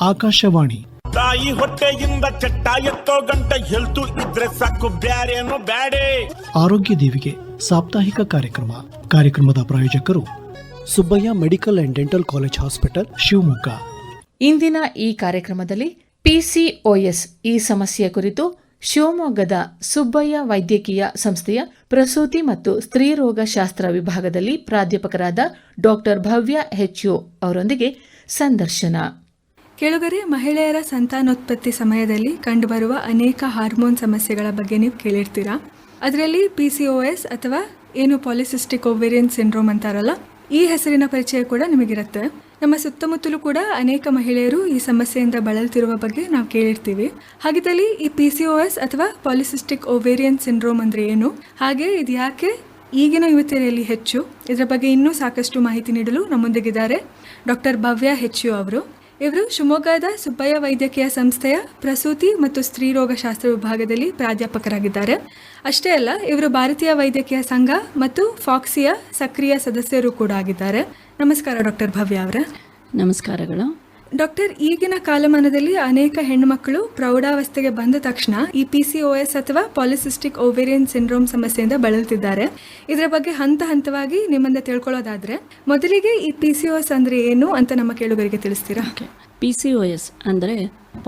ಆಕಾಶವಾಣಿ. ತಾಯಿ ಹೊಟ್ಟೆಯಿಂದ ಚಟ್ಟ ಎತ್ತೋ ಗಂಟ ಹೆಲ್ತು ಇದ್ರೆ ಸಾಕು ಬ್ಯಾರೇನು ಬ್ಯಾಡೆ. ಆರೋಗ್ಯ ದೇವಿಗೆ ಸಾಪ್ತಾಹಿಕ ಕಾರ್ಯಕ್ರಮ. ಕಾರ್ಯಕ್ರಮದ ಪ್ರಾಯೋಜಕರು Subbaiah medical and dental college hospital Shivamogga. ಇಂದಿನ ಈ ಕಾರ್ಯಕ್ರಮದಲ್ಲಿ ಪಿಸಿಒಎಸ್ ಈ ಸಮಸ್ಯೆ ಕುರಿತು ಶಿವಮೊಗ್ಗದ ಸುಬ್ಬಯ್ಯ ವೈದ್ಯಕೀಯ ಸಂಸ್ಥೆಯ ಪ್ರಸೂತಿ ಮತ್ತು ಸ್ತ್ರೀರೋಗ ಶಾಸ್ತ್ರ ವಿಭಾಗದಲ್ಲಿ ಪ್ರಾಧ್ಯಾಪಕರಾದ ಡಾಕ್ಟರ್ ಭವ್ಯ ಹೆಚ್ಯು ಅವರೊಂದಿಗೆ ಸಂದರ್ಶನ. ಕೆಳಗರೆ ಮಹಿಳೆಯರ ಸಂತಾನೋತ್ಪತ್ತಿ ಸಮಯದಲ್ಲಿ ಕಂಡುಬರುವ ಅನೇಕ ಹಾರ್ಮೋನ್ ಸಮಸ್ಯೆಗಳ ಬಗ್ಗೆ ನೀವು ಕೇಳಿರ್ತೀರಾ? ಅದರಲ್ಲಿ ಪಿ ಸಿ ಒ ಎಸ್ ಅಥವಾ ಏನು ಪಾಲಿಸಿಸ್ಟಿಕ್ ಓವೇರಿಯನ್ ಸಿಂಡ್ರೋಮ್ ಅಂತಾರಲ್ಲ, ಈ ಹೆಸರಿನ ಪರಿಚಯ ಕೂಡ ನಿಮಗಿರುತ್ತೆ. ನಮ್ಮ ಸುತ್ತಮುತ್ತಲೂ ಕೂಡ ಅನೇಕ ಮಹಿಳೆಯರು ಈ ಸಮಸ್ಯೆಯಿಂದ ಬಳಲ್ತಿರುವ ಬಗ್ಗೆ ನಾವು ಕೇಳಿರ್ತೀವಿ. ಹಾಗಿದ್ದಲ್ಲಿ ಈ ಪಿ ಸಿ ಒ ಎಸ್ ಅಥವಾ ಪಾಲಿಸಿಸ್ಟಿಕ್ ಓವೇರಿಯನ್ ಸಿಂಡ್ರೋಮ್ ಅಂದರೆ ಏನು? ಹಾಗೆ ಇದು ಯಾಕೆ ಈಗಿನ ಯುವತಿಯರಲ್ಲಿ ಹೆಚ್ಚು? ಇದರ ಬಗ್ಗೆ ಇನ್ನೂ ಸಾಕಷ್ಟು ಮಾಹಿತಿ ನೀಡಲು ನಮ್ಮೊಂದಿಗಿದ್ದಾರೆ ಡಾಕ್ಟರ್ ಭವ್ಯ ಹೆಚ್ಚು ಅವರು. ಇವರು ಶಿವಮೊಗ್ಗದ ಸುಬ್ಬಯ್ಯ ವೈದ್ಯಕೀಯ ಸಂಸ್ಥೆಯ ಪ್ರಸೂತಿ ಮತ್ತು ಸ್ತ್ರೀರೋಗಶಾಸ್ತ್ರ ವಿಭಾಗದಲ್ಲಿ ಪ್ರಾಧ್ಯಾಪಕರಾಗಿದ್ದಾರೆ. ಅಷ್ಟೇ ಅಲ್ಲ, ಇವರು ಭಾರತೀಯ ವೈದ್ಯಕೀಯ ಸಂಘ ಮತ್ತು ಫಾಕ್ಸಿಯ ಸಕ್ರಿಯ ಸದಸ್ಯರು ಕೂಡ ಆಗಿದ್ದಾರೆ. ನಮಸ್ಕಾರ ಡಾಕ್ಟರ್ ಭವ್ಯ ಅವರ. ನಮಸ್ಕಾರಗಳು. ಡಾಕ್ಟರ್, ಈಗಿನ ಕಾಲಮಾನದಲ್ಲಿ ಅನೇಕ ಹೆಣ್ಣುಮಕ್ಕಳು ಪ್ರೌಢಾವಸ್ಥೆಗೆ ಬಂದ ತಕ್ಷಣ ಈ ಪಿ ಸಿ ಒ ಎಸ್ ಅಥವಾ ಪಾಲಿಸಿಸ್ಟಿಕ್ ಓವೇರಿಯನ್ ಸಿಂಡ್ರೋಮ್ ಸಮಸ್ಯೆಯಿಂದ ಬಳಲುತ್ತಿದ್ದಾರೆ. ಇದರ ಬಗ್ಗೆ ಹಂತ ಹಂತವಾಗಿ ನಿಮ್ಮಿಂದ ತಿಳ್ಕೊಳ್ಳೋದಾದ್ರೆ, ಮೊದಲಿಗೆ ಈ ಪಿ ಸಿ ಒ ಎಸ್ ಅಂದ್ರೆ ಏನು ಅಂತ ನಮ್ಮ ಕೇಳುಗರಿಗೆ ತಿಳಿಸ್ತೀರಾ? ಪಿ ಸಿ ಒ ಎಸ್ ಅಂದರೆ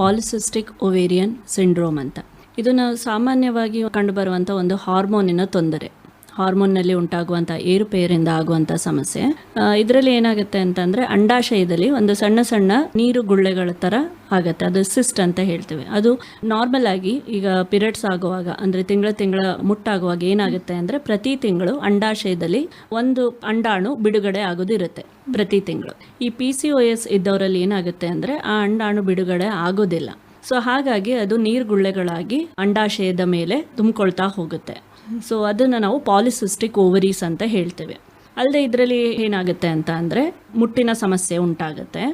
ಪಾಲಿಸಿಸ್ಟಿಕ್ ಓವೇರಿಯನ್ ಸಿಂಡ್ರೋಮ್ ಅಂತ. ಇದನ್ನು ಸಾಮಾನ್ಯವಾಗಿ ಕಂಡುಬರುವಂಥ ಒಂದು ಹಾರ್ಮೋನಿನ ತೊಂದರೆ. ಹಾರ್ಮೋನ್ನಲ್ಲಿ ಉಂಟಾಗುವಂಥ ಏರುಪೇರಿಂದ ಆಗುವಂಥ ಸಮಸ್ಯೆ. ಇದರಲ್ಲಿ ಏನಾಗುತ್ತೆ ಅಂತಂದರೆ ಅಂಡಾಶಯದಲ್ಲಿ ಒಂದು ಸಣ್ಣ ಸಣ್ಣ ನೀರು ಗುಳ್ಳೆಗಳ ಥರ ಆಗುತ್ತೆ. ಅದು ಸಿಸ್ಟ್ ಅಂತ ಹೇಳ್ತೇವೆ. ಅದು ನಾರ್ಮಲ್ ಆಗಿ ಈಗ ಪಿರಿಯಡ್ಸ್ ಆಗುವಾಗ, ಅಂದರೆ ತಿಂಗಳ ತಿಂಗಳ ಮುಟ್ಟಾಗುವಾಗ ಏನಾಗುತ್ತೆ ಅಂದರೆ ಪ್ರತಿ ತಿಂಗಳು ಅಂಡಾಶಯದಲ್ಲಿ ಒಂದು ಅಂಡಾಣು ಬಿಡುಗಡೆ ಆಗೋದಿರುತ್ತೆ ಪ್ರತಿ ತಿಂಗಳು. ಈ ಪಿ ಸಿ ಒ ಎಸ್ ಇದ್ದವರಲ್ಲಿ ಏನಾಗುತ್ತೆ ಅಂದರೆ ಆ ಅಂಡಾಣು ಬಿಡುಗಡೆ ಆಗೋದಿಲ್ಲ. ಸೊ ಹಾಗಾಗಿ ಅದು ನೀರ್ಗುಳ್ಳೆಗಳಾಗಿ ಅಂಡಾಶಯದ ಮೇಲೆ ತುಂಬಿಕೊಳ್ತಾ ಹೋಗುತ್ತೆ. ಸೊ ಅದನ್ನು ನಾವು ಪಾಲಿಸಿಸ್ಟಿಕ್ ಓವರೀಸ್ ಅಂತ ಹೇಳ್ತೇವೆ. ಅಲ್ಲದೆ ಇದರಲ್ಲಿ ಏನಾಗುತ್ತೆ ಅಂತ ಅಂದರೆ ಮುಟ್ಟಿನ ಸಮಸ್ಯೆ ಉಂಟಾಗುತ್ತೆ.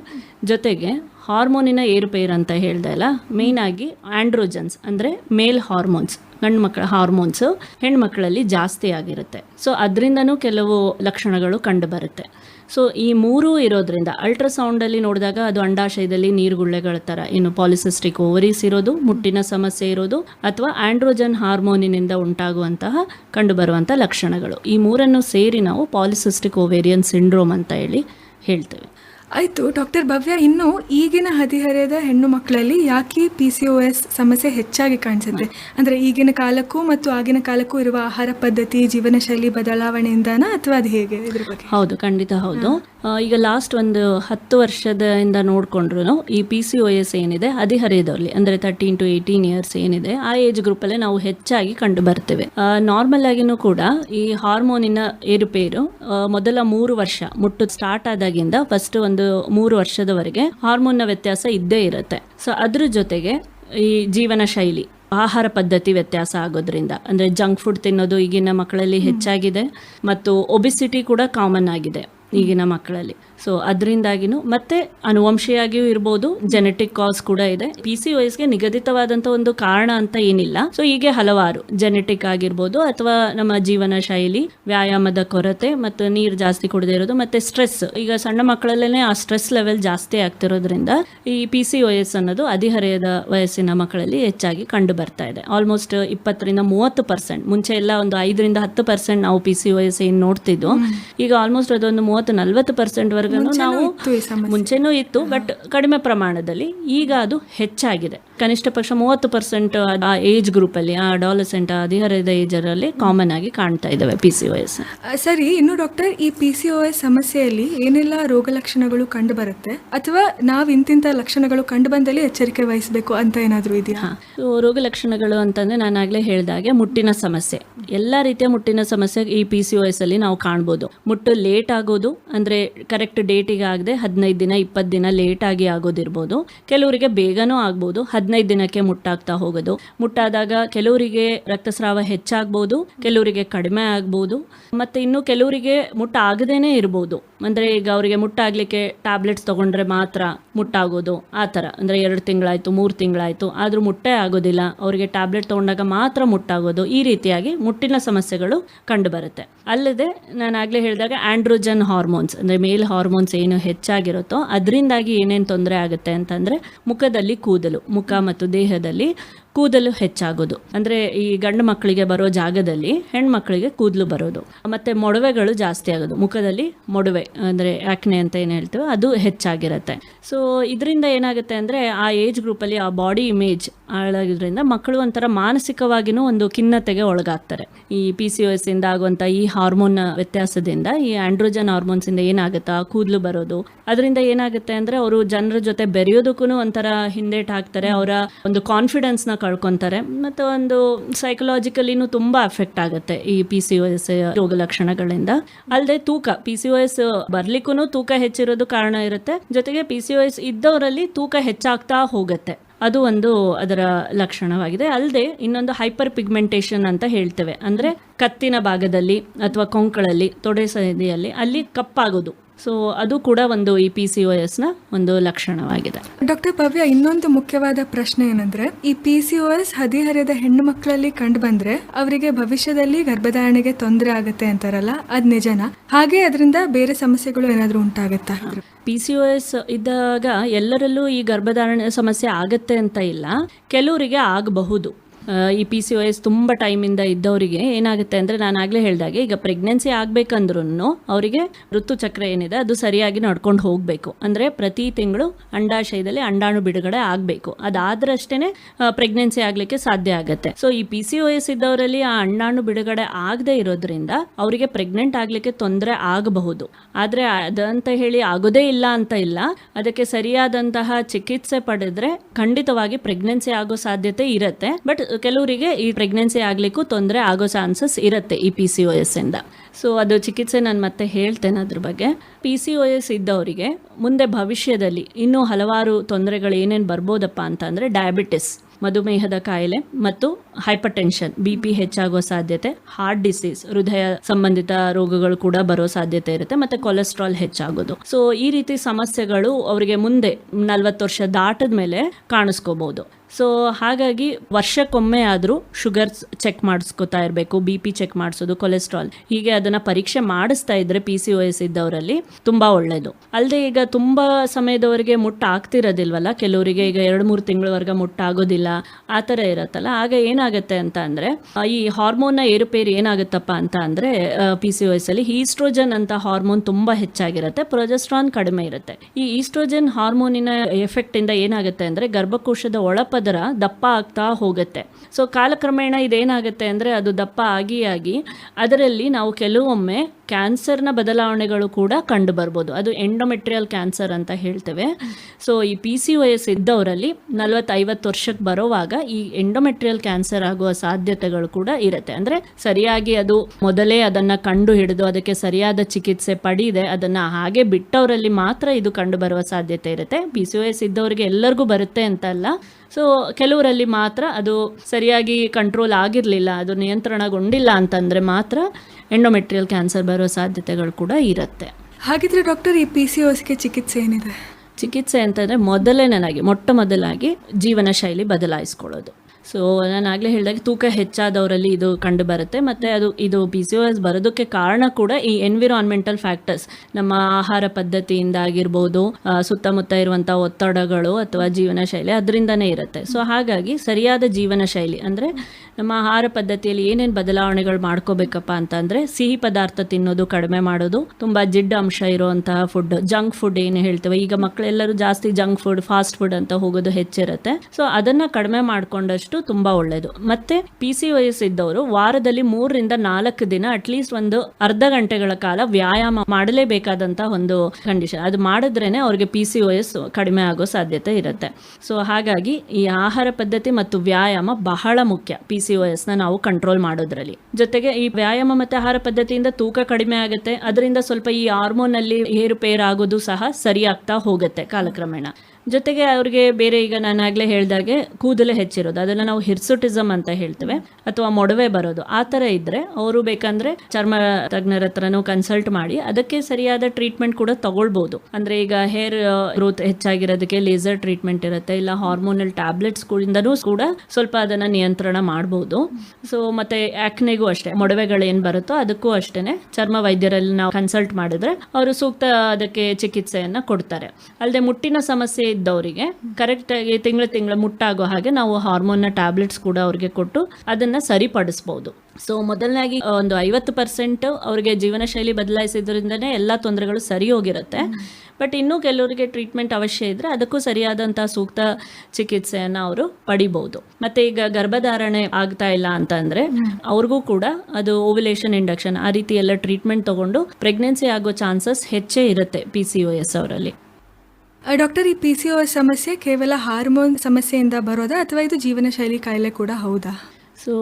ಜೊತೆಗೆ ಹಾರ್ಮೋನಿನ ಏರುಪೇರು ಅಂತ ಹೇಳ್ದೆ ಅಲ್ಲ ಮೇಯ್ನಾಗಿ ಆಂಡ್ರೋಜನ್ಸ್ ಅಂದರೆ ಮೇಲ್ ಹಾರ್ಮೋನ್ಸ್ ಗಂಡು ಮಕ್ಕಳ ಹಾರ್ಮೋನ್ಸು ಹೆಣ್ಮಕ್ಳಲ್ಲಿ ಜಾಸ್ತಿ ಆಗಿರುತ್ತೆ. ಸೊ ಅದರಿಂದನೂ ಕೆಲವು ಲಕ್ಷಣಗಳು ಕಂಡುಬರುತ್ತೆ ಸೊ ಈ ಮೂರೂ ಇರೋದ್ರಿಂದ ಅಲ್ಟ್ರಾಸೌಂಡಲ್ಲಿ ನೋಡಿದಾಗ ಅದು ಅಂಡಾಶಯದಲ್ಲಿ ನೀರುಗುಳ್ಳೆಗಳ ಥರ ಇನ್ನು ಪಾಲಿಸಿಸ್ಟಿಕ್ ಓವರೀಸ್ ಇರೋದು, ಮುಟ್ಟಿನ ಸಮಸ್ಯೆ ಇರೋದು, ಅಥವಾ ಆಂಡ್ರೋಜನ್ ಹಾರ್ಮೋನಿನಿಂದ ಉಂಟಾಗುವಂತಹ ಕಂಡುಬರುವಂಥ ಲಕ್ಷಣಗಳು. ಈ ಮೂರನ್ನು ಸೇರಿ ನಾವು ಪಾಲಿಸಿಸ್ಟಿಕ್ ಓವೇರಿಯನ್ ಸಿಂಡ್ರೋಮ್ ಅಂತ ಹೇಳಿ ಹೇಳ್ತೇವೆ. ಆಯ್ತು, ಡಾಕ್ಟರ್ ಭವ್ಯ, ಇನ್ನು ಈಗಿನ ಹದಿಹರೆಯದ ಹೆಣ್ಣು ಮಕ್ಕಳಲ್ಲಿ ಯಾಕೆ ಪಿ ಸಿ ಒ ಎಸ್ ಸಮಸ್ಯೆ ಹೆಚ್ಚಾಗಿ ಕಾಣಿಸುತ್ತೆ? ಅಂದ್ರೆ ಈಗಿನ ಕಾಲಕ್ಕೂ ಮತ್ತು ಆಗಿನ ಕಾಲಕ್ಕೂ ಇರುವ ಆಹಾರ ಪದ್ಧತಿ ಜೀವನ ಶೈಲಿ ಬದಲಾವಣೆಯಿಂದನಾ ಅಥವಾ ಅದು ಹೇಗೆ ಇದ್ರ ಬಗ್ಗೆ? ಹೌದು, ಖಂಡಿತ ಹೌದು. ಈಗ ಲಾಸ್ಟ್ ಒಂದು ಹತ್ತು ವರ್ಷದಿಂದ ನೋಡಿಕೊಂಡ್ರು ಈ ಪಿ ಸಿ ಒ ಎಸ್ ಏನಿದೆ? ಹದಿಹರೆಯದವರಲ್ಲಿ, ಅಂದರೆ ತರ್ಟೀನ್ ಟು ಏಯ್ಟೀನ್ ಇಯರ್ಸ್ ಏನಿದೆ, ಆ ಏಜ್ ಗ್ರೂಪಲ್ಲೇ ನಾವು ಹೆಚ್ಚಾಗಿ ಕಂಡು ಬರ್ತೇವೆ. ನಾರ್ಮಲ್ ಆಗಿನೂ ಕೂಡ ಈ ಹಾರ್ಮೋನಿನ ಏರುಪೇರು ಮೊದಲ ಮೂರು ವರ್ಷ ಮುಟ್ಟು ಸ್ಟಾರ್ಟ್ ಆದಾಗಿಂದ ಫಸ್ಟ್ ಒಂದು ಮೂರು ವರ್ಷದವರೆಗೆ ಹಾರ್ಮೋನ್ನ ವ್ಯತ್ಯಾಸ ಇದ್ದೇ ಇರುತ್ತೆ. ಸೊ ಅದ್ರ ಜೊತೆಗೆ ಈ ಜೀವನ ಶೈಲಿ ಆಹಾರ ಪದ್ಧತಿ ವ್ಯತ್ಯಾಸ ಆಗೋದ್ರಿಂದ ಅಂದರೆ ಜಂಕ್ ಫುಡ್ ತಿನ್ನೋದು ಈಗಿನ ಮಕ್ಕಳಲ್ಲಿ ಹೆಚ್ಚಾಗಿದೆ ಮತ್ತು ಒಬಿಸಿಟಿ ಕೂಡ ಕಾಮನ್ ಆಗಿದೆ ಈಗಿನ ಮಕ್ಕಳಲ್ಲಿ. ಸೊ ಅದರಿಂದಾಗಿನೂ ಮತ್ತೆ ಅನುವಂಶೀಯಾಗಿಯೂ ಇರ್ಬೋದು ಜೆನೆಟಿಕ್ ಕಾಸ್ ಕೂಡ ಇದೆ. ಪಿ ಸಿ ಗೆ ನಿಗದಿತವಾದಂಥ ಒಂದು ಕಾರಣ ಅಂತ ಏನಿಲ್ಲ. ಸೊ ಹೀಗೆ ಹಲವಾರು ಜೆನೆಟಿಕ್ ಆಗಿರ್ಬೋದು ಅಥವಾ ನಮ್ಮ ಜೀವನ ಶೈಲಿ ವ್ಯಾಯಾಮದ ಕೊರತೆ ಮತ್ತು ನೀರು ಜಾಸ್ತಿ ಕುಡದೇ ಇರೋದು ಮತ್ತೆ ಸ್ಟ್ರೆಸ್ ಈಗ ಸಣ್ಣ ಮಕ್ಕಳಲ್ಲೇ ಆ ಸ್ಟ್ರೆಸ್ ಲೆವೆಲ್ ಜಾಸ್ತಿ ಆಗ್ತಿರೋದ್ರಿಂದ ಈ ಪಿ ಸಿ ವಯಸ್ ಅನ್ನೋದು ಹದಿಹರೆಯದ ವಯಸ್ಸಿನ ಮಕ್ಕಳಲ್ಲಿ ಹೆಚ್ಚಾಗಿ ಕಂಡು ಬರ್ತಾ ಇದೆ. ಆಲ್ಮೋಸ್ಟ್ ಇಪ್ಪತ್ತರಿಂದ ಮೂವತ್ತು ಪರ್ಸೆಂಟ್ ಮುಂಚೆ ಎಲ್ಲ ಒಂದು ಐದರಿಂದ ಹತ್ತು ಪರ್ಸೆಂಟ್ ನಾವು ಪಿ ಸಿ ವಯಸ್ ಏನು ನೋಡ್ತಿದ್ವು. ಈಗ ಆಲ್ಮೋಸ್ಟ್ ಅದೊಂದು ಮೂವತ್ತು ನಲ್ವತ್ತು ಪರ್ಸೆಂಟ್ ವರ್ಗು ನಾವು. ಮುಂಚೆನೂ ಇತ್ತು ಬಟ್ ಕಡಿಮೆ ಪ್ರಮಾಣದಲ್ಲಿ ಈಗ ಅದು ಹೆಚ್ಚಾಗಿದೆ ಕನಿಷ್ಠ ಪಕ್ಷ ಮೂವತ್ತು ಪರ್ಸೆಂಟ್ ಆ ಏಜ್ ಗ್ರೂಪ್ ಅಲ್ಲಿ ಆ ಅಡಾಲಸೆಂಟ್ ಹದಿಹರೆಯದ ಏಜ್ ಅಲ್ಲಿ ಕಾಮನ್ ಆಗಿ ಕಾಣ್ತಾ ಇದ್ದಾವೆ ಪಿ ಸಿ ಎಸ್ ಸರಿ ಇನ್ನು ಡಾಕ್ಟರ್ ಈ ಪಿ ಸಿ ಒ ಎಸ್ ಸಮಸ್ಯೆಯಲ್ಲಿ ಏನೆಲ್ಲ ರೋಗ ಲಕ್ಷಣಗಳು ಕಂಡು ಬರುತ್ತೆ ಅಥವಾ ನಾವು ಇಂತಿಂತ ಲಕ್ಷಣಗಳು ಕಂಡು ಬಂದಲ್ಲಿ ಎಚ್ಚರಿಕೆ ವಹಿಸಬೇಕು ಅಂತ ಏನಾದರೂ ಇದೆಯಾ? ರೋಗ ಲಕ್ಷಣಗಳು ಅಂತಂದ್ರೆ ನಾನು ಆಗ್ಲೇ ಹೇಳ್ದಾಗೆ ಮುಟ್ಟಿನ ಸಮಸ್ಯೆ. ಎಲ್ಲ ರೀತಿಯ ಮುಟ್ಟಿನ ಸಮಸ್ಯೆ ಈ ಪಿ ಸಿ ಎಸ್ ಅಲ್ಲಿ ನಾವು ಕಾಣ್ಬೋದು. ಮುಟ್ಟು ಲೇಟ್ ಆಗೋದು ಅಂದ್ರೆ ಕರೆಕ್ಟ್ ಡೇಟಿಗೆ ಆಗದೆ ಹದಿನೈದು ದಿನ ಇಪ್ಪತ್ತು ದಿನ ಲೇಟ್ ಆಗಿ ಆಗೋದಿರ್ಬೋದು. ಕೆಲವರಿಗೆ ಬೇಗನೂ ಆಗ್ಬೋದು ಹದಿನೈದು ದಿನಕ್ಕೆ ಮುಟ್ಟಾಗ್ತಾ ಹೋಗೋದು. ಮುಟ್ಟಾದಾಗ ಕೆಲವರಿಗೆ ರಕ್ತಸ್ರಾವ ಹೆಚ್ಚಾಗ್ಬೋದು, ಕೆಲವರಿಗೆ ಕಡಿಮೆ ಆಗ್ಬೋದು, ಮತ್ತೆ ಇನ್ನು ಕೆಲವರಿಗೆ ಮುಟ್ಟ ಆಗದೇನೆ ಇರ್ಬೋದು. ಅಂದರೆ ಈಗ ಅವರಿಗೆ ಮುಟ್ಟಾಗಲಿಕ್ಕೆ ಟ್ಯಾಬ್ಲೆಟ್ಸ್ ತೊಗೊಂಡ್ರೆ ಮಾತ್ರ ಮುಟ್ಟಾಗೋದು, ಆ ಥರ. ಅಂದರೆ ಎರಡು ತಿಂಗಳಾಯಿತು, ಮೂರು ತಿಂಗಳಾಯಿತು, ಆದರೂ ಮುಟ್ಟೆ ಆಗೋದಿಲ್ಲ. ಅವರಿಗೆ ಟ್ಯಾಬ್ಲೆಟ್ ತೊಗೊಂಡಾಗ ಮಾತ್ರ ಮುಟ್ಟಾಗೋದು. ಈ ರೀತಿಯಾಗಿ ಮುಟ್ಟಿನ ಸಮಸ್ಯೆಗಳು ಕಂಡುಬರುತ್ತೆ. ಅಲ್ಲದೆ ನಾನು ಆಗಲೇ ಹೇಳಿದಾಗ ಆಂಡ್ರೋಜನ್ ಹಾರ್ಮೋನ್ಸ್ ಅಂದರೆ ಮೇಲ್ ಹಾರ್ಮೋನ್ಸ್ ಏನು ಹೆಚ್ಚಾಗಿರುತ್ತೋ ಅದರಿಂದಾಗಿ ಏನೇನು ತೊಂದರೆ ಆಗುತ್ತೆ ಅಂತಂದರೆ ಮುಖದಲ್ಲಿ ಕೂದಲು, ಮುಖ ಮತ್ತು ದೇಹದಲ್ಲಿ ಕೂದಲು ಹೆಚ್ಚಾಗೋದು. ಅಂದ್ರೆ ಈ ಗಂಡು ಮಕ್ಕಳಿಗೆ ಬರೋ ಜಾಗದಲ್ಲಿ ಹೆಣ್ಮಕ್ಳಿಗೆ ಕೂದಲು ಬರೋದು. ಮತ್ತೆ ಮೊಡವೆಗಳು ಜಾಸ್ತಿ ಆಗೋದು. ಮುಖದಲ್ಲಿ ಮೊಡವೆ, ಅಂದ್ರೆ ಯಾಕ್ನೆ ಅಂತ ಏನು ಹೇಳ್ತೀವೋ ಅದು ಹೆಚ್ಚಾಗಿರುತ್ತೆ. ಸೊ ಇದರಿಂದ ಏನಾಗುತ್ತೆ ಅಂದ್ರೆ ಆ ಏಜ್ ಗ್ರೂಪಲ್ಲಿ ಆ ಬಾಡಿ ಇಮೇಜ್ ಹಾಳಾಗಿದ್ರಿಂದ ಮಕ್ಕಳು ಒಂಥರ ಮಾನಸಿಕವಾಗಿನೂ ಒಂದು ಖಿನ್ನತೆಗೆ ಒಳಗಾಗ್ತಾರೆ. ಈ ಪಿ ಸಿ ಒ ಎಸ್ ಇಂದ ಆಗುವಂಥ ಈ ಹಾರ್ಮೋನ್ ವ್ಯತ್ಯಾಸದಿಂದ, ಈ ಆಂಡ್ರೋಜನ್ ಹಾರ್ಮೋನ್ಸ್ ಇಂದ ಏನಾಗುತ್ತಾ, ಕೂದಲು ಬರೋದು. ಅದರಿಂದ ಏನಾಗುತ್ತೆ ಅಂದ್ರೆ ಅವರು ಜನರ ಜೊತೆ ಬೆರೆಯೋದಕ್ಕೂ ಒಂಥರ ಹಿಂದೇಟ್ ಹಾಕ್ತಾರೆ. ಅವರ ಒಂದು ಕಾನ್ಫಿಡೆನ್ಸ್ನ ಕಳ್ಕೊತಾರೆ. ಮತ್ತು ಒಂದು ಸೈಕಲಾಜಿಕಲಿನೂ ತುಂಬ ಎಫೆಕ್ಟ್ ಆಗುತ್ತೆ ಈ ಪಿ ಸಿ ಒ ಎಸ್ ರೋಗ ಲಕ್ಷಣಗಳಿಂದ. ಅಲ್ಲದೆ ತೂಕ ಪಿ ಸಿ ಒ ಎಸ್ ಬರ್ಲಿಕ್ಕೂ ತೂಕ ಹೆಚ್ಚಿರೋದು ಕಾರಣ ಇರುತ್ತೆ. ಜೊತೆಗೆ ಪಿ ಸಿ ಒ ಎಸ್ ಇದ್ದವರಲ್ಲಿ ತೂಕ ಹೆಚ್ಚಾಗ್ತಾ ಹೋಗುತ್ತೆ. ಅದು ಒಂದು ಅದರ ಲಕ್ಷಣವಾಗಿದೆ. ಅಲ್ಲದೆ ಇನ್ನೊಂದು ಹೈಪರ್ ಪಿಗ್ಮೆಂಟೇಷನ್ ಅಂತ ಹೇಳ್ತೇವೆ. ಅಂದರೆ ಕತ್ತಿನ ಭಾಗದಲ್ಲಿ ಅಥವಾ ಕೊಂಕಳಲ್ಲಿ ತೊಡೆ ಸದಿಯಲ್ಲಿ ಅಲ್ಲಿ ಕಪ್ಪಾಗೋದು. ಸೊ ಅದು ಕೂಡ ಒಂದು ಈ ಪಿ ಸಿ ಒ ಎಸ್ನ ಒಂದು ಲಕ್ಷಣವಾಗಿದೆ. ಡಾಕ್ಟರ್ ಭವ್ಯ ಇನ್ನೊಂದು ಮುಖ್ಯವಾದ ಪ್ರಶ್ನೆ ಏನಂದ್ರೆ ಈ ಪಿ ಸಿ ಒ ಎಸ್ ಹದಿಹರೆಯದ ಹೆಣ್ಣು ಮಕ್ಕಳಲ್ಲಿ ಕಂಡು ಬಂದ್ರೆ ಅವರಿಗೆ ಭವಿಷ್ಯದಲ್ಲಿ ಗರ್ಭಧಾರಣೆಗೆ ತೊಂದರೆ ಆಗುತ್ತೆ ಅಂತಾರಲ್ಲ ಅದ್ ನಿಜನಾ? ಹಾಗೆ ಅದರಿಂದ ಬೇರೆ ಸಮಸ್ಯೆಗಳು ಏನಾದ್ರೂ ಉಂಟಾಗುತ್ತಾ? ಪಿ ಸಿ ಒ ಎಸ್ ಇದ್ದಾಗ ಎಲ್ಲರಲ್ಲೂ ಈ ಗರ್ಭಧಾರಣೆ ಸಮಸ್ಯೆ ಆಗತ್ತೆ ಅಂತ ಇಲ್ಲ ಕೆಲವರಿಗೆ ಆಗಬಹುದು. ಈ ಪಿ ಸಿ ಒ ಎಸ್ ತುಂಬ ಟೈಮಿಂದ ಇದ್ದವರಿಗೆ ಏನಾಗುತ್ತೆ ಅಂದರೆ ನಾನು ಆಗಲೇ ಹೇಳಿದಾಗೆ ಈಗ ಪ್ರೆಗ್ನೆನ್ಸಿ ಆಗಬೇಕಂದ್ರೂ ಅವರಿಗೆ ಋತುಚಕ್ರ ಏನಿದೆ ಅದು ಸರಿಯಾಗಿ ನಡ್ಕೊಂಡು ಹೋಗಬೇಕು. ಅಂದರೆ ಪ್ರತಿ ತಿಂಗಳು ಅಂಡಾಶಯದಲ್ಲಿ ಅಂಡಾಣು ಬಿಡುಗಡೆ ಆಗಬೇಕು. ಅದಾದ್ರಷ್ಟೇ ಪ್ರೆಗ್ನೆನ್ಸಿ ಆಗಲಿಕ್ಕೆ ಸಾಧ್ಯ ಆಗುತ್ತೆ. ಸೊ ಈ ಪಿ ಸಿ ಒ ಎಸ್ ಇದ್ದವರಲ್ಲಿ ಆ ಅಂಡಾಣು ಬಿಡುಗಡೆ ಆಗದೆ ಇರೋದ್ರಿಂದ ಅವರಿಗೆ ಪ್ರೆಗ್ನೆಂಟ್ ಆಗಲಿಕ್ಕೆ ತೊಂದರೆ ಆಗಬಹುದು. ಆದರೆ ಅದಂತ ಹೇಳಿ ಆಗೋದೇ ಇಲ್ಲ ಅಂತ ಇಲ್ಲ. ಅದಕ್ಕೆ ಸರಿಯಾದಂತಹ ಚಿಕಿತ್ಸೆ ಪಡೆದ್ರೆ ಖಂಡಿತವಾಗಿ ಪ್ರೆಗ್ನೆನ್ಸಿ ಆಗೋ ಸಾಧ್ಯತೆ ಇರುತ್ತೆ. ಬಟ್ ಕೆಲವರಿಗೆ ಈ ಪ್ರೆಗ್ನೆನ್ಸಿ ಆಗ್ಲಿಕ್ಕೂ ತೊಂದರೆ ಆಗೋ ಚಾನ್ಸಸ್ ಇರುತ್ತೆ ಈ ಪಿ ಸಿ ಒ ಎಸ್ ಇಂದ. ಸೊ ಅದು ಚಿಕಿತ್ಸೆ ನಾನು ಮತ್ತೆ ಹೇಳ್ತೇನೆ ಅದ್ರ ಬಗ್ಗೆ. ಪಿ ಸಿ ಒ ಎಸ್ ಇದ್ದವರಿಗೆ ಮುಂದೆ ಭವಿಷ್ಯದಲ್ಲಿ ಇನ್ನೂ ಹಲವಾರು ತೊಂದರೆಗಳು ಏನೇನು ಬರ್ಬೋದಪ್ಪ ಅಂತ ಅಂದರೆ ಡಯಾಬಿಟಿಸ್ ಮಧುಮೇಹದ ಕಾಯಿಲೆ ಮತ್ತು ಹೈಪರ್ ಟೆನ್ಷನ್ ಬಿ ಪಿ ಹೆಚ್ಚಾಗುವ ಸಾಧ್ಯತೆ ಹಾರ್ಟ್ ಡಿಸೀಸ್ ಹೃದಯ ಸಂಬಂಧಿತ ರೋಗಗಳು ಕೂಡ ಬರೋ ಸಾಧ್ಯತೆ ಇರುತ್ತೆ ಮತ್ತೆ ಕೊಲೆಸ್ಟ್ರಾಲ್ ಹೆಚ್ಚಾಗೋದು. ಸೊ ಈ ರೀತಿ ಸಮಸ್ಯೆಗಳು ಅವರಿಗೆ ಮುಂದೆ ನಲವತ್ತು ವರ್ಷ ದಾಟದ ಮೇಲೆ ಕಾಣಿಸ್ಕೋಬಹುದು ಸೊ ಹಾಗಾಗಿ ವರ್ಷಕ್ಕೊಮ್ಮೆ ಆದರೂ ಶುಗರ್ ಚೆಕ್ ಮಾಡಿಸ್ಕೊತಾ ಇರಬೇಕು, ಬಿ ಪಿ ಚೆಕ್ ಮಾಡಿಸೋದು, ಕೊಲೆಸ್ಟ್ರಾಲ್. ಹೀಗೆ ಅದನ್ನು ಪರೀಕ್ಷೆ ಮಾಡಿಸ್ತಾ ಇದ್ರೆ ಪಿ ಸಿ ಒ ಎಸ್ ಇದ್ದವರಲ್ಲಿ ತುಂಬ ಒಳ್ಳೆಯದು ಅಲ್ಲದೆ ಈಗ ತುಂಬ ಸಮಯದವರೆಗೆ ಮುಟ್ಟ ಆಗ್ತಿರೋದಿಲ್ವಲ್ಲ? ಕೆಲವರಿಗೆ ಈಗ ಎರಡು ಮೂರು ತಿಂಗಳವರೆಗೆ ಮುಟ್ಟಾಗೋದಿಲ್ಲ ಆ ಥರ ಇರುತ್ತಲ್ಲ? ಆಗ ಏನಾಗುತ್ತೆ ಅಂತ ಅಂದರೆ ಈ ಹಾರ್ಮೋನ್ನ ಏರುಪೇರು ಏನಾಗುತ್ತಪ್ಪ ಅಂತ ಅಂದರೆ ಪಿ ಸಿ ಒ ಎಸ್ ಅಲ್ಲಿ ಈಸ್ಟ್ರೋಜನ್ ಅಂತ ಹಾರ್ಮೋನ್ ತುಂಬ ಹೆಚ್ಚಾಗಿರುತ್ತೆ, ಪ್ರೊಜೆಸ್ಟ್ರಾನ್ ಕಡಿಮೆ ಇರುತ್ತೆ. ಈ ಈಸ್ಟ್ರೋಜನ್ ಹಾರ್ಮೋನಿನ ಎಫೆಕ್ಟಿಂದ ಏನಾಗುತ್ತೆ ಅಂದರೆ ಗರ್ಭಕೋಶದ ಒಳಪದರ ದಪ್ಪ ಆಗ್ತಾ ಹೋಗುತ್ತೆ. ಸೊ ಕಾಲಕ್ರಮೇಣ ಇದೇನಾಗುತ್ತೆ ಅಂದರೆ ಅದು ದಪ್ಪ ಆಗಿ ಆಗಿ ಅದರಲ್ಲಿ ನಾವು ಕೆಲವೊಮ್ಮೆ ಕ್ಯಾನ್ಸರ್ನ ಬದಲಾವಣೆಗಳು ಕೂಡ ಕಂಡು ಬರ್ಬೋದು ಅದು ಎಂಡೋಮೆಟ್ರಿಯಲ್ ಕ್ಯಾನ್ಸರ್ ಅಂತ ಹೇಳ್ತೇವೆ. ಸೊ ಈ ಪಿ ಸಿ ಒ ಎಸ್ ಇದ್ದವರಲ್ಲಿ ನಲವತ್ತೈವತ್ತು ವರ್ಷಕ್ಕೆ ಬರೋವಾಗ ಈ ಎಂಡೋಮೆಟ್ರಿಯಲ್ ಕ್ಯಾನ್ಸರ್ ಆಗುವ ಸಾಧ್ಯತೆಗಳು ಕೂಡ ಇರುತ್ತೆ. ಅಂದರೆ ಸರಿಯಾಗಿ ಅದು ಮೊದಲೇ ಅದನ್ನು ಕಂಡು ಹಿಡಿದು ಅದಕ್ಕೆ ಸರಿಯಾದ ಚಿಕಿತ್ಸೆ ಪಡೆಯದೆ ಅದನ್ನು ಹಾಗೆ ಬಿಟ್ಟವರಲ್ಲಿ ಮಾತ್ರ ಇದು ಕಂಡು ಬರುವ ಸಾಧ್ಯತೆ ಇರುತ್ತೆ. ಪಿ ಸಿ ಒ ಇದ್ದವರಿಗೆ ಎಲ್ಲರಿಗೂ ಬರುತ್ತೆ ಅಂತ ಅಲ್ಲ ಸೊ ಕೆಲವರಲ್ಲಿ ಮಾತ್ರ ಅದು ಸರಿಯಾಗಿ ಕಂಟ್ರೋಲ್ ಆಗಿರಲಿಲ್ಲ, ಅದು ನಿಯಂತ್ರಣಗೊಂಡಿಲ್ಲ ಅಂತಂದರೆ ಮಾತ್ರ ಎಂಡೋಮೆಟ್ರಿಯಲ್ ಕ್ಯಾನ್ಸರ್ ಬರೋ ಸಾಧ್ಯತೆಗಳು ಕೂಡ ಇರುತ್ತೆ. ಹಾಗಿದ್ರೆ ಡಾಕ್ಟರ್ ಈ ಪಿ ಸಿ ಓಸ್ಗೆ ಚಿಕಿತ್ಸೆ ಏನಿದೆ? ಚಿಕಿತ್ಸೆ ಅಂತಂದರೆ ಮೊದಲನೇನಾಗಿ ಮೊಟ್ಟ ಮೊದಲಾಗಿ ಜೀವನ ಶೈಲಿ ಬದಲಾಯಿಸ್ಕೊಳ್ಳೋದು. ಸೊ ನಾನು ಆಗಲೇ ಹೇಳಿದಾಗ ತೂಕ ಹೆಚ್ಚಾದವರಲ್ಲಿ ಇದು ಕಂಡು ಬರುತ್ತೆ ಮತ್ತು ಅದು, ಇದು ಪಿ ಸಿ ಒ ಎಸ್ ಬರೋದಕ್ಕೆ ಕಾರಣ ಕೂಡ ಈ ಎನ್ವಿರಾನ್ಮೆಂಟಲ್ ಫ್ಯಾಕ್ಟರ್ಸ್ ನಮ್ಮ ಆಹಾರ ಪದ್ಧತಿಯಿಂದ ಆಗಿರ್ಬೋದು ಸುತ್ತಮುತ್ತ ಇರುವಂಥ ಒತ್ತಡಗಳು ಅಥವಾ ಜೀವನ ಶೈಲಿ ಅದರಿಂದನೇ ಇರುತ್ತೆ. ಸೊ ಹಾಗಾಗಿ ಸರಿಯಾದ ಜೀವನ ಶೈಲಿ ಅಂದರೆ ನಮ್ಮ ಆಹಾರ ಪದ್ಧತಿಯಲ್ಲಿ ಏನೇನು ಬದಲಾವಣೆಗಳು ಮಾಡ್ಕೋಬೇಕಪ್ಪ ಅಂತಂದರೆ ಸಿಹಿ ಪದಾರ್ಥ ತಿನ್ನೋದು ಕಡಿಮೆ ಮಾಡೋದು, ತುಂಬ ಜಿಡ್ಡು ಅಂಶ ಇರುವಂತಹ ಫುಡ್ ಜಂಕ್ ಫುಡ್ ಏನು ಹೇಳ್ತೇವೆ. ಈಗ ಮಕ್ಕಳೆಲ್ಲರೂ ಜಾಸ್ತಿ ಜಂಕ್ ಫುಡ್ ಫಾಸ್ಟ್ ಫುಡ್ ಅಂತ ಹೋಗೋದು ಹೆಚ್ಚಿರುತ್ತೆ. ಸೊ ಅದನ್ನ ಕಡಿಮೆ ಮಾಡ್ಕೊಂಡಷ್ಟು ತುಂಬಾ ಒಳ್ಳೇದು. ಮತ್ತೆ ಪಿ ಸಿ ಒ ಇದ್ದವರು ವಾರದಲ್ಲಿ ಮೂರರಿಂದ ನಾಲ್ಕು ದಿನ ಅಟ್ಲೀಸ್ಟ್ ಒಂದು ಅರ್ಧ ಗಂಟೆಗಳ ಕಾಲ ವ್ಯಾಯಾಮ ಮಾಡಲೇಬೇಕಾದಂತ ಒಂದು ಕಂಡೀಷನ್ ಅದು ಮಾಡಿದ್ರೇನೆ ಅವ್ರಿಗೆ ಪಿ ಸಿ ಎಸ್ ಕಡಿಮೆ ಆಗೋ ಸಾಧ್ಯತೆ ಇರುತ್ತೆ. ಸೊ ಹಾಗಾಗಿ ಈ ಆಹಾರ ಪದ್ಧತಿ ಮತ್ತು ವ್ಯಾಯಾಮ ಬಹಳ ಮುಖ್ಯ ಪಿ ಸಿ ಒ ಎಸ್ನ ನಾವು ಕಂಟ್ರೋಲ್ ಮಾಡೋದ್ರಲ್ಲಿ. ಜೊತೆಗೆ ಈ ವ್ಯಾಯಾಮ ಮತ್ತು ಆಹಾರ ಪದ್ಧತಿಯಿಂದ ತೂಕ ಕಡಿಮೆ ಆಗುತ್ತೆ. ಅದರಿಂದ ಸ್ವಲ್ಪ ಈ ಹಾರ್ಮೋನಲ್ಲಿ ಏರುಪೇರು ಆಗೋದು ಸಹ ಸರಿಯಾಗ್ತಾ ಹೋಗುತ್ತೆ ಕಾಲಕ್ರಮೇಣ. ಜೊತೆಗೆ ಅವ್ರಿಗೆ ಬೇರೆ ಈಗ ನಾನು ಆಗಲೇ ಹೇಳ್ದಾಗೆ ಕೂದಲು ಹೆಚ್ಚಿರೋದು. ಅದನ್ನು ನಾವು ಹಿರ್ಸುಟಿಸಮ್ ಅಂತ ಹೇಳ್ತೇವೆ. ಅಥವಾ ಮೊಡವೆ ಬರೋದು. ಆ ಥರ ಇದ್ದರೆ ಅವರು ಬೇಕಂದ್ರೆ ಚರ್ಮ ತಜ್ಞರ ಹತ್ರನೂ ಕನ್ಸಲ್ಟ್ ಮಾಡಿ ಅದಕ್ಕೆ ಸರಿಯಾದ ಟ್ರೀಟ್ಮೆಂಟ್ ಕೂಡ ತಗೊಳ್ಬೋದು. ಅಂದರೆ ಈಗ ಹೇರ್ ಗ್ರೋತ್ ಹೆಚ್ಚಾಗಿರೋದಕ್ಕೆ ಲೇಸರ್ ಟ್ರೀಟ್ಮೆಂಟ್ ಇರುತ್ತೆ. ಇಲ್ಲ ಹಾರ್ಮೋನಲ್ ಟ್ಯಾಬ್ಲೆಟ್ಸ್ ಕೂಡ ಸ್ವಲ್ಪ ಅದನ್ನು ನಿಯಂತ್ರಣ ಮಾಡಬಹುದು ಸೊ ಮತ್ತೆ ಆಕ್ನೆಗೂ ಅಷ್ಟೇ. ಮೊಡವೆಗಳೇನು ಬರುತ್ತೋ ಅದಕ್ಕೂ ಅಷ್ಟೇ ಚರ್ಮ ವೈದ್ಯರಲ್ಲಿ ನಾವು ಕನ್ಸಲ್ಟ್ ಮಾಡಿದ್ರೆ ಅವರು ಸೂಕ್ತ ಅದಕ್ಕೆ ಚಿಕಿತ್ಸೆಯನ್ನು ಕೊಡ್ತಾರೆ. ಅಲ್ಲದೆ ಮುಟ್ಟಿನ ಸಮಸ್ಯೆ ಇದ್ದವರಿಗೆ ಕರೆಕ್ಟಾಗಿ ತಿಂಗಳ ತಿಂಗಳ ಮುಟ್ಟಾಗೋ ಹಾಗೆ ನಾವು ಹಾರ್ಮೋನ್ನ ಟ್ಯಾಬ್ಲೆಟ್ಸ್ ಕೂಡ ಅವ್ರಿಗೆ ಕೊಟ್ಟು ಅದನ್ನ ಸರಿಪಡಿಸ್ಬೋದು. ಸೊ ಮೊದಲನಾಗಿ ಒಂದು ಐವತ್ತು ಪರ್ಸೆಂಟ್ ಅವ್ರಿಗೆ ಜೀವನ ಶೈಲಿ ಬದಲಾಯಿಸಿದ್ರಿಂದನೇ ಎಲ್ಲ ತೊಂದರೆಗಳು ಸರಿ ಹೋಗಿರುತ್ತೆ. ಬಟ್ ಇನ್ನೂ ಕೆಲವರಿಗೆ ಟ್ರೀಟ್ಮೆಂಟ್ ಅವಶ್ಯ ಇದ್ದರೆ ಅದಕ್ಕೂ ಸರಿಯಾದಂತಹ ಸೂಕ್ತ ಚಿಕಿತ್ಸೆಯನ್ನು ಅವರು ಪಡಿಬೋದು. ಮತ್ತೆ ಈಗ ಗರ್ಭಧಾರಣೆ ಆಗ್ತಾ ಇಲ್ಲ ಅಂತ ಅಂದರೆ ಅವ್ರಿಗೂ ಕೂಡ ಅದು ಓವ್ಯುಲೇಷನ್ ಇಂಡಕ್ಷನ್ ಆ ರೀತಿ ಎಲ್ಲ ಟ್ರೀಟ್ಮೆಂಟ್ ತಗೊಂಡು ಪ್ರೆಗ್ನೆನ್ಸಿ ಆಗೋ ಚಾನ್ಸಸ್ ಹೆಚ್ಚೇ ಇರುತ್ತೆ ಪಿ ಅವರಲ್ಲಿ. ಡಾಕ್ಟರ್, ಈ ಪಿ ಸಿ ಓ ಸಮಸ್ಯೆ ಕೇವಲ ಹಾರ್ಮೋನ್ ಸಮಸ್ಯೆಯಿಂದ ಬರೋದಾ ಅಥವಾ ಇದು ಜೀವನ ಶೈಲಿ ಕಾಯಿಲೆ ಕೂಡ ಹೌದಾ? ಸೊ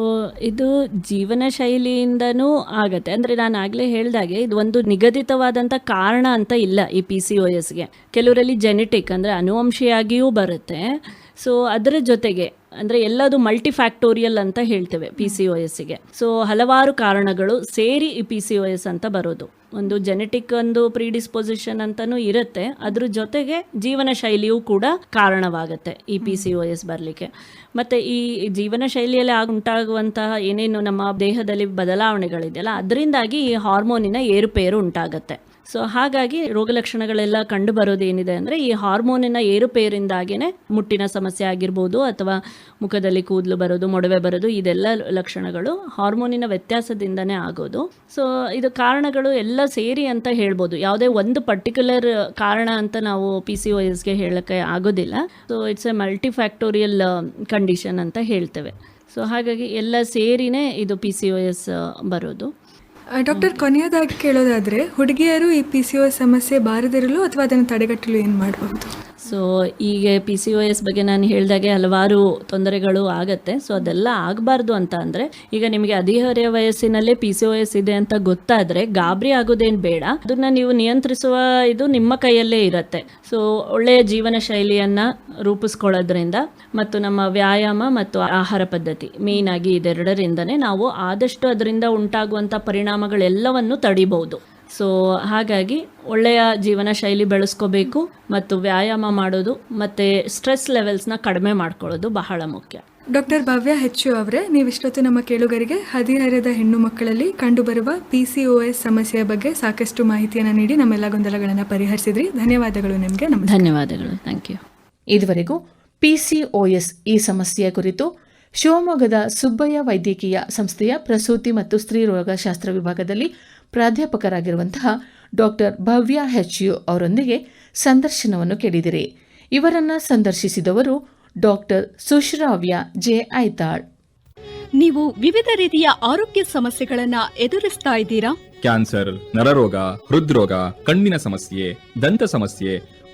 ಇದು ಜೀವನ ಶೈಲಿಯಿಂದನೂ ಆಗತ್ತೆ. ಅಂದರೆ ನಾನು ಆಗಲೇ ಹೇಳಿದಾಗೆ, ಇದು ಒಂದು ನಿಗದಿತವಾದಂಥ ಕಾರಣ ಅಂತ ಇಲ್ಲ ಈ ಪಿ ಸಿ ಒ ಎಸ್ಗೆ ಕೆಲವರಲ್ಲಿ ಜೆನೆಟಿಕ್ ಅಂದರೆ ಅನುವಂಶಿಯಾಗಿಯೂ ಬರುತ್ತೆ. ಸೊ ಅದರ ಜೊತೆಗೆ, ಅಂದರೆ ಎಲ್ಲದು ಮಲ್ಟಿಫ್ಯಾಕ್ಟೋರಿಯಲ್ ಅಂತ ಹೇಳ್ತೇವೆ ಪಿ ಸಿ ಒ ಎಸ್ಸಿಗೆ ಸೊ ಹಲವಾರು ಕಾರಣಗಳು ಸೇರಿ ಈ ಪಿ ಸಿ ಒ ಎಸ್ ಅಂತ ಬರೋದು. ಒಂದು ಜೆನೆಟಿಕ್ ಒಂದು ಪ್ರೀಡಿಸ್ಪೊಸಿಷನ್ ಅಂತಲೂ ಇರುತ್ತೆ. ಅದ್ರ ಜೊತೆಗೆ ಜೀವನ ಶೈಲಿಯೂ ಕೂಡ ಕಾರಣವಾಗುತ್ತೆ ಈ ಪಿ ಸಿ ಒ ಎಸ್ ಬರಲಿಕ್ಕೆ. ಮತ್ತು ಈ ಜೀವನ ಶೈಲಿಯಲ್ಲಿ ಆಗ ಉಂಟಾಗುವಂತಹ ಏನೇನು ನಮ್ಮ ದೇಹದಲ್ಲಿ ಬದಲಾವಣೆಗಳಿದೆಯಲ್ಲ, ಅದರಿಂದಾಗಿ ಈ ಹಾರ್ಮೋನಿನ ಏರುಪೇರು ಉಂಟಾಗತ್ತೆ. ಸೊ ಹಾಗಾಗಿ ರೋಗ ಲಕ್ಷಣಗಳೆಲ್ಲ ಕಂಡು ಬರೋದೇನಿದೆ ಅಂದರೆ ಈ ಹಾರ್ಮೋನಿನ ಏರುಪೇರಿಂದಾಗಿಯೇ ಮುಟ್ಟಿನ ಸಮಸ್ಯೆ ಆಗಿರ್ಬೋದು ಅಥವಾ ಮುಖದಲ್ಲಿ ಕೂದಲು ಬರೋದು, ಮೊಡವೆ ಬರೋದು, ಇದೆಲ್ಲ ಲಕ್ಷಣಗಳು ಹಾರ್ಮೋನಿನ ವ್ಯತ್ಯಾಸದಿಂದನೇ ಆಗೋದು. ಸೊ ಇದು ಕಾರಣಗಳು ಎಲ್ಲ ಸೇರಿ ಅಂತ ಹೇಳ್ಬೋದು. ಯಾವುದೇ ಒಂದು ಪರ್ಟಿಕ್ಯುಲರ್ ಕಾರಣ ಅಂತ ನಾವು ಪಿ ಸಿ ಒ ಎಸ್ಗೆ ಹೇಳೋಕ್ಕೆ ಆಗೋದಿಲ್ಲ. So it's a multifactorial condition ಅಂತ ಹೇಳ್ತೇವೆ. ಸೊ ಹಾಗಾಗಿ ಎಲ್ಲ ಸೇರಿನೇ ಇದು ಪಿ ಸಿ ಒ ಎಸ್ ಬರೋದು. ಡಾಕ್ಟರ್ ಕೊನೆಯದಾಗಿ ಕೇಳೋದಾದರೆ, ಹುಡುಗಿಯರು ಈ ಪಿ ಸಿ ಓ ಸಮಸ್ಯೆ ಬಾರದಿರಲು ಅಥವಾ ಅದನ್ನು ತಡೆಗಟ್ಟಲು ಏನು ಮಾಡಬಹುದು ಸೊ ಈಗ ಪಿ ಸಿ ಒ ಎಸ್ ಬಗ್ಗೆ ನಾನು ಹೇಳಿದಾಗೆ ಹಲವಾರು ತೊಂದರೆಗಳು ಆಗತ್ತೆ. ಸೊ ಅದೆಲ್ಲ ಆಗಬಾರ್ದು ಅಂತ ಅಂದರೆ, ಈಗ ನಿಮಗೆ ಹದಿಹರೆಯ ವಯಸ್ಸಿನಲ್ಲೇ ಪಿ ಸಿ ಒ ಎಸ್ ಇದೆ ಅಂತ ಗೊತ್ತಾದರೆ ಗಾಬರಿ ಆಗೋದೇನು ಬೇಡ. ಅದನ್ನ ನೀವು ನಿಯಂತ್ರಿಸುವ ಇದು ನಿಮ್ಮ ಕೈಯಲ್ಲೇ ಇರುತ್ತೆ. ಸೊ ಒಳ್ಳೆಯ ಜೀವನ ಶೈಲಿಯನ್ನು ರೂಪಿಸ್ಕೊಳ್ಳೋದ್ರಿಂದ ಮತ್ತು ನಮ್ಮ ವ್ಯಾಯಾಮ ಮತ್ತು ಆಹಾರ ಪದ್ಧತಿ ಮೇಯ್ನಾಗಿ ಇದೆರಡರಿಂದನೇ ನಾವು ಆದಷ್ಟು ಅದರಿಂದ ಉಂಟಾಗುವಂಥ ಪರಿಣಾಮಗಳೆಲ್ಲವನ್ನು ತಡಿಬಹುದು. ಸೊ ಹಾಗಾಗಿ ಒಳ್ಳೆಯ ಜೀವನ ಶೈಲಿ ಬೆಳೆಸ್ಕೋಬೇಕು ಮತ್ತು ವ್ಯಾಯಾಮ ಮಾಡೋದು ಮತ್ತು ಸ್ಟ್ರೆಸ್ ಲೆವೆಲ್ಸ್ನ ಕಡಿಮೆ ಮಾಡ್ಕೊಳ್ಳೋದು ಬಹಳ ಮುಖ್ಯ. ಡಾಕ್ಟರ್ ಭವ್ಯ ಹೆಚ್ಚು ಅವರೇ ನೀವಿಷ್ಟೊತ್ತು ನಮ್ಮ ಕೇಳುಗರಿಗೆ ಹದಿಹರೆಯದ ಹೆಣ್ಣು ಮಕ್ಕಳಲ್ಲಿ ಕಂಡುಬರುವ ಪಿ ಸಿ ಒ ಎಸ್ ಸಮಸ್ಯೆಯ ಬಗ್ಗೆ ಸಾಕಷ್ಟು ಮಾಹಿತಿಯನ್ನು ನೀಡಿ ನಮ್ಮೆಲ್ಲ ಗೊಂದಲಗಳನ್ನು ಪರಿಹರಿಸಿದ್ರಿ. ಧನ್ಯವಾದಗಳು ನಿಮಗೆ. ನಮ್ಮ ಧನ್ಯವಾದಗಳು. ಥ್ಯಾಂಕ್ ಯು ಇದುವರೆಗೂ ಪಿಸಿಒಎಸ್ ಈ ಸಮಸ್ಯೆಯ ಕುರಿತು ಶಿವಮೊಗ್ಗದ ಸುಬ್ಬಯ್ಯ ವೈದ್ಯಕೀಯ ಸಂಸ್ಥೆಯ ಪ್ರಸೂತಿ ಮತ್ತು ಸ್ತ್ರೀ ರೋಗಶಾಸ್ತ್ರ ವಿಭಾಗದಲ್ಲಿ ಪ್ರಾಧ್ಯಾಪಕರಾಗಿರುವಂತಹ ಡಾಕ್ಟರ್ ಭವ್ಯ ಹೆಚ್ಯು ಅವರೊಂದಿಗೆ ಸಂದರ್ಶನವನ್ನು ಕೇಳಿದಿರಿ. ಇವರನ್ನು ಸಂದರ್ಶಿಸಿದವರು ಡಾಕ್ಟರ್ ಸುಶ್ರಾವ್ಯ ಜೆ ಐತಾಳ್ ನೀವು ವಿವಿಧ ರೀತಿಯ ಆರೋಗ್ಯ ಸಮಸ್ಯೆಗಳನ್ನ ಎದುರಿಸ್ತಾ ಇದ್ದೀರಾ? ಕ್ಯಾನ್ಸರ್ ನರರೋಗ ಹೃದ್ರೋಗ ಕಣ್ಣಿನ ಸಮಸ್ಯೆ ದಂತ ಸಮಸ್ಯೆ